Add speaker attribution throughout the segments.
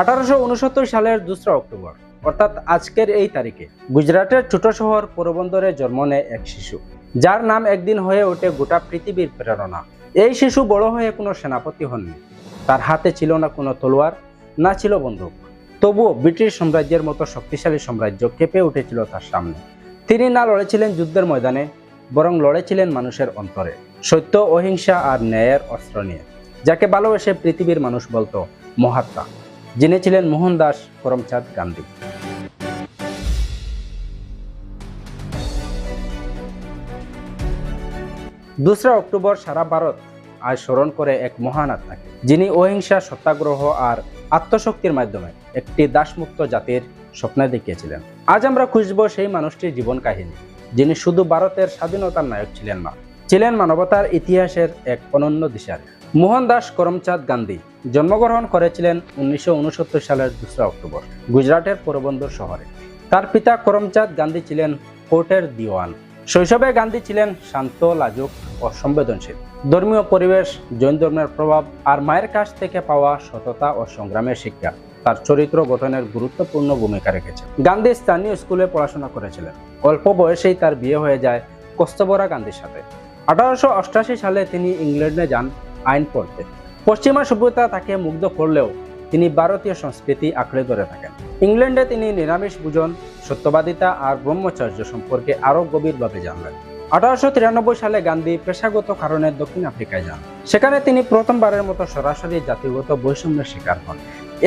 Speaker 1: আঠারোশো উনসত্তর সালের দোসরা অক্টোবর, অর্থাৎ আজকের এই তারিখে, গুজরাটের ছোট শহর পোরবন্দরে জন্ম নেয় এক শিশু, যার নাম একদিন হয়ে ওঠে গোটা পৃথিবীর প্রেরণা। এই শিশু বড় হয়ে কোনো সেনাপতি হননি। তার হাতে ছিল না কোনো তলোয়ার, না ছিল বন্দুক। তবুও ব্রিটিশ সাম্রাজ্যের মতো শক্তিশালী সাম্রাজ্য কেঁপে উঠেছিল তার সামনে। তিনি না লড়েছিলেন যুদ্ধের ময়দানে, বরং লড়েছিলেন মানুষের অন্তরে। সত্য, অহিংসা আর ন্যায়ের অস্ত্র নিয়ে, যাকে ভালোবেসে পৃথিবীর মানুষ বলতো মহাত্মা। যিনি ছিলেন মোহনদাস করমচাঁদ গান্ধী। দোসরা অক্টোবর সারা ভারত আজ স্মরণ করে এক মহান আত্মাকে, যিনি অহিংসা, সত্যাগ্রহ আর আত্মশক্তির মাধ্যমে একটি দাসমুক্ত জাতির স্বপ্ন দেখিয়েছিলেন। আজ আমরা খুঁজব সেই মানুষটির জীবন কাহিনী, যিনি শুধু ভারতের স্বাধীনতার নায়ক ছিলেন না, ছিলেন মানবতার ইতিহাসের এক অনন্য দিশারি। মোহনদাস করমচাঁদ গান্ধী জন্মগ্রহণ করেছিলেন উনিশশো উনসত্তর সালের দোসরা অক্টোবর, গুজরাটের পোরবন্দর শহরে। তার পিতা করমচাঁদ গান্ধী ছিলেন কোর্টের দিওয়ান। শৈশবে গান্ধী ছিলেন শান্ত, লাজুক ও সংবেদনশীল। ধর্মীয় পরিবেশ, জৈন ধর্মের প্রভাব আর মায়ের কাছ থেকে পাওয়া সততা ও সংগ্রামের শিক্ষা তার চরিত্র গঠনের গুরুত্বপূর্ণ ভূমিকা রেখেছে। গান্ধী স্থানীয় স্কুলে পড়াশোনা করেছিলেন। অল্প বয়সেই তার বিয়ে হয়ে যায় কস্তবরা গান্ধীর সাথে। আঠারোশো সালে তিনি ইংল্যান্ডে যান আইন পড়তে। পশ্চিমা সভ্যতা তাকে মুগ্ধ করলেও তিনি ভারতীয় সংস্কৃতি আঁকড়ে ধরে থাকেন। ইংল্যান্ডে তিনি নিরামিষ ভোজন, সত্যবাদিতা আর ব্রহ্মচর্য সম্পর্কে আরও গভীরভাবে জানলেন। আঠারোশো তিরানব্বই সালে গান্ধী পেশাগত কারণে দক্ষিণ আফ্রিকায় যান। সেখানে তিনি প্রথমবারের মতো সরাসরি জাতিগত বৈষম্যের শিকার হন।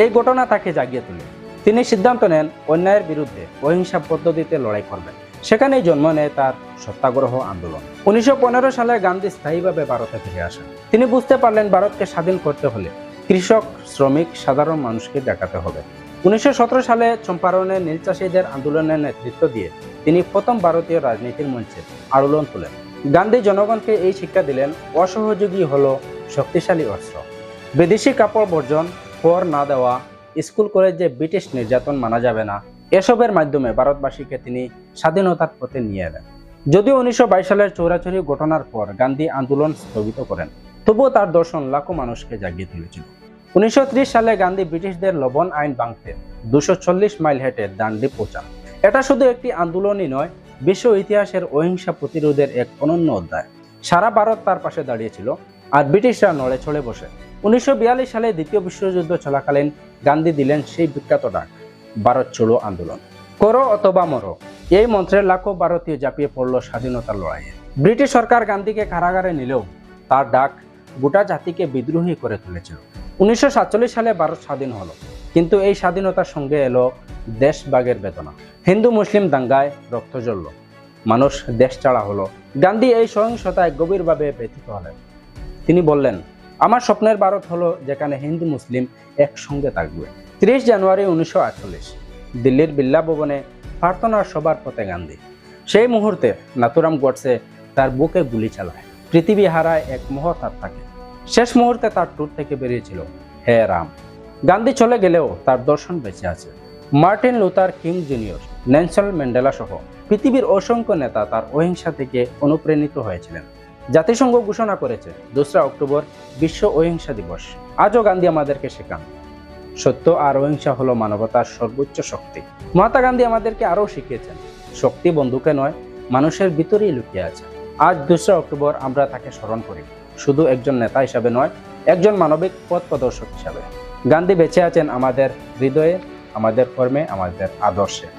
Speaker 1: এই ঘটনা তাকে জাগিয়ে তোলে। তিনি সিদ্ধান্ত নেন অন্যায়ের বিরুদ্ধে অহিংসা পদ্ধতিতে লড়াই করবেন। সেখানেই জন্ম নেয় তার সত্যাগ্রহ আন্দোলন। উনিশশো পনেরো সালে গান্ধী স্থায়ীভাবে ভারতে ফিরে আসেন। তিনি বুঝতে পারলেন ভারতকে স্বাধীন করতে হলে কৃষক, শ্রমিক, সাধারণ মানুষকে দেখাতে হবে। উনিশশো সতেরো সালে চম্পারণে নীল চাষীদের আন্দোলনের নেতৃত্ব দিয়ে তিনি প্রথম ভারতীয় রাজনীতির মঞ্চে আন্দোলন তোলেন। গান্ধী জনগণকে এই শিক্ষা দিলেন, অসহযোগী হল শক্তিশালী অস্ত্র। বিদেশি কাপড় বর্জন কর না দেওয়া, স্কুল কলেজে ব্রিটিশ নির্যাতন মানা যাবে না এসবের মাধ্যমে ভারতবাসীকে তিনি স্বাধীনতার পথে নিয়ে এলেন। যদিও উনিশশো বাইশ সালের চৌরাচুরি ঘটনার পর গান্ধী আন্দোলন স্থগিত করেন, তবুও তার দর্শন লাখো মানুষকে জাগিয়ে তুলেছিল। উনিশশো ত্রিশ সালে গান্ধী ব্রিটিশদের লবণ আইন ভাঙতে দুশো মাইল হেঁটে দান্ডি পৌঁছান। এটা শুধু একটি আন্দোলনই নয়, বিশ্ব ইতিহাসের অহিংসা প্রতিরোধের এক অনন্য অধ্যায়। সারা ভারত তার পাশে দাঁড়িয়েছিল আর ব্রিটিশরা নড়ে চড়ে বসে। উনিশশো বিয়াল্লিশ সালে দ্বিতীয় বিশ্বযুদ্ধ চলাকালীন গান্ধী দিলেন সেই বিখ্যাত ডাক। ভারত চলো আন্দোলন। করো অথবা মরো, এই মন্ত্রে লাখো ভারতীয় ঝাঁপিয়ে পড়ল স্বাধীনতার লড়াইয়ে। ব্রিটিশ সরকার গান্ধীকে কারাগারে নিলেও তার ডাক গোটা জাতিকে বিদ্রোহী করে তুলেছিল। উনিশশো সাতচল্লিশ সালে ভারত স্বাধীন হলো, কিন্তু এই স্বাধীনতার সঙ্গে এলো দেশবাগের বেদনা। হিন্দু, মুসলিম দাঙ্গায় রক্ত জ্বলল, মানুষ দেশ ছাড়া হলো। গান্ধী এই সহিংসতায় গভীরভাবে ব্যথিত হলেন। তিনি বললেন, আমার স্বপ্নের ভারত হলো যেখানে হিন্দু, মুসলিম একসঙ্গে থাকবে। ত্রিশ জানুয়ারি উনিশশো আটচল্লিশ, দিল্লির বিল্লা ভবনে প্রার্থনার সবার পথে গান্ধী। সেই মুহূর্তে নাতুরাম গডসে তার বুকে গুলি চালায়। পৃথিবী হারায় এক মহৎ আত্মাকে। শেষ মুহূর্তে তার ট্যুর থেকে বেরিয়েছিল, হে রাম। গান্ধী চলে গেলেও তার দর্শন বেঁচে আছে। Martin Luther King Junior, Nelson Mandela সহ পৃথিবীর অসংখ্য নেতা তার অহিংসা থেকে অনুপ্রাণিত হয়েছিলেন। জাতিসংঘ ঘোষণা করেছে, দোসরা অক্টোবর বিশ্ব অহিংসা দিবস। আজও গান্ধী আমাদেরকে শেখান। সত্য আর অহিংসা হলো মানবতার সর্বোচ্চ শক্তি। মহাত্মা গান্ধী আমাদেরকে আরও শিখিয়েছেন, শক্তি বন্ধুকে নয়, মানুষের ভিতরেই লুকিয়ে আছে। আজ দোসরা অক্টোবর আমরা তাকে স্মরণ করি। শুধু একজন নেতা হিসাবে নয়, একজন মানবিক পথ প্রদর্শক হিসাবে। গান্ধী বেঁচে আছেন আমাদের হৃদয়ে, আমাদের কর্মে, আমাদের আদর্শে।